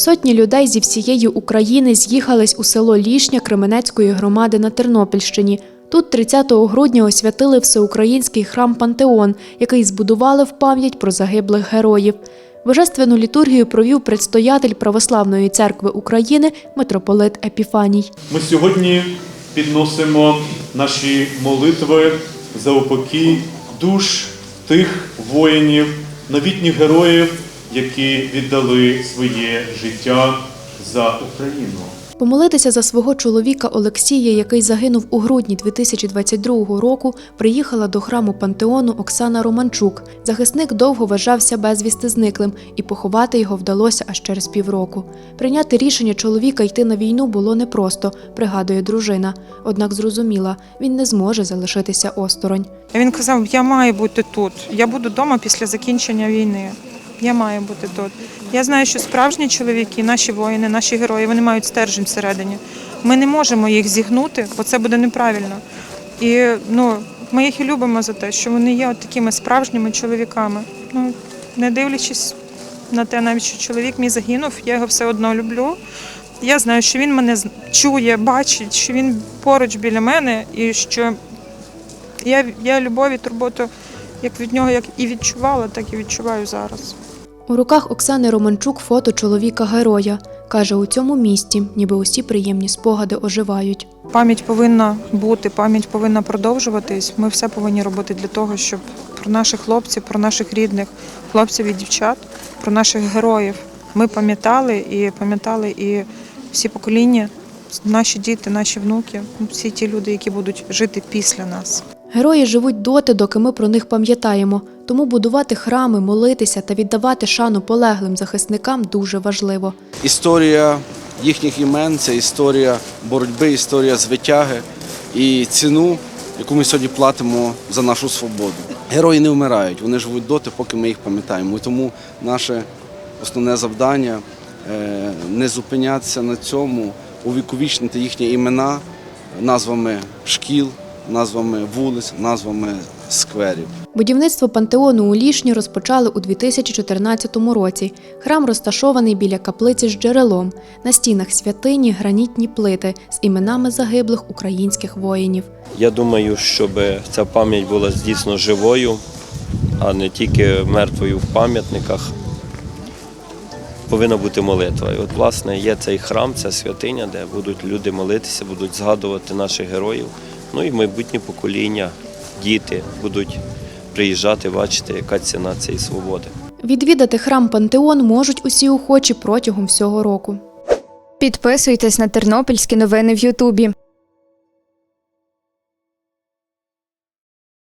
Сотні людей зі всієї України з'їхались у село Лішня Кременецької громади на Тернопільщині. Тут 30 грудня освятили всеукраїнський храм Пантеон, який збудували в пам'ять про загиблих героїв. Божественну літургію провів предстоятель Православної церкви України митрополит Епіфаній. Ми сьогодні підносимо наші молитви за упокій душ тих воїнів, новітніх героїв, які віддали своє життя за Україну. Помолитися за свого чоловіка Олексія, який загинув у грудні 2022 року, приїхала до храму Пантеону Оксана Романчук. Захисник довго вважався безвісти зниклим, і поховати його вдалося аж через півроку. Прийняти рішення чоловіка йти на війну було непросто, пригадує дружина. Однак зрозуміла, він не зможе залишитися осторонь. Він казав: Я маю бути тут. Я буду вдома після закінчення війни. Я маю бути тут. Я знаю, що справжні чоловіки, наші воїни, наші герої, вони мають стержень всередині. Ми не можемо їх зігнути, бо це буде неправильно. І ну, ми їх і любимо за те, що вони є от такими справжніми чоловіками. Ну, не дивлячись на те, навіть що чоловік мій загинув, я його все одно люблю. Я знаю, що він мене чує, бачить, що він поруч біля мене і що я, я любов і турботу як від нього як і відчувала, так і відчуваю зараз. У руках Оксани Романчук фото чоловіка героя. Каже, у цьому місті, ніби усі приємні спогади оживають. Пам'ять повинна бути, пам'ять повинна продовжуватись. Ми все повинні робити для того, щоб про наших хлопців, про наших рідних хлопців і дівчат, про наших героїв ми пам'ятали і пам'ятали і всі покоління, наші діти, наші внуки, всі ті люди, які будуть жити після нас. Герої живуть доти, доки ми про них пам'ятаємо. Тому будувати храми, молитися та віддавати шану полеглим захисникам дуже важливо. Історія їхніх імен це історія боротьби, історія звитяги і ціну, яку ми сьогодні платимо за нашу свободу. Герої не вмирають, вони живуть доти, поки ми їх пам'ятаємо. І тому наше основне завдання е, не зупинятися на цьому, увіковічнити їхні імена назвами шкіл, назвами вулиць, назвами скверів. Будівництво пантеону у Лішні розпочали у 2014 році. Храм розташований біля каплиці з джерелом. На стінах святині гранітні плити з іменами загиблих українських воїнів. Я думаю, щоб ця пам'ять була дійсно живою, а не тільки мертвою в пам'ятниках. Повинна бути молитва. І от, власне, є цей храм, ця святиня, де будуть люди молитися, будуть згадувати наших героїв. Ну і майбутні покоління, діти будуть приїжджати, бачити, яка ціна цієї свободи. Відвідати храм Пантеон можуть усі охочі протягом всього року. Підписуйтесь на тернопільські новини в Ютубі.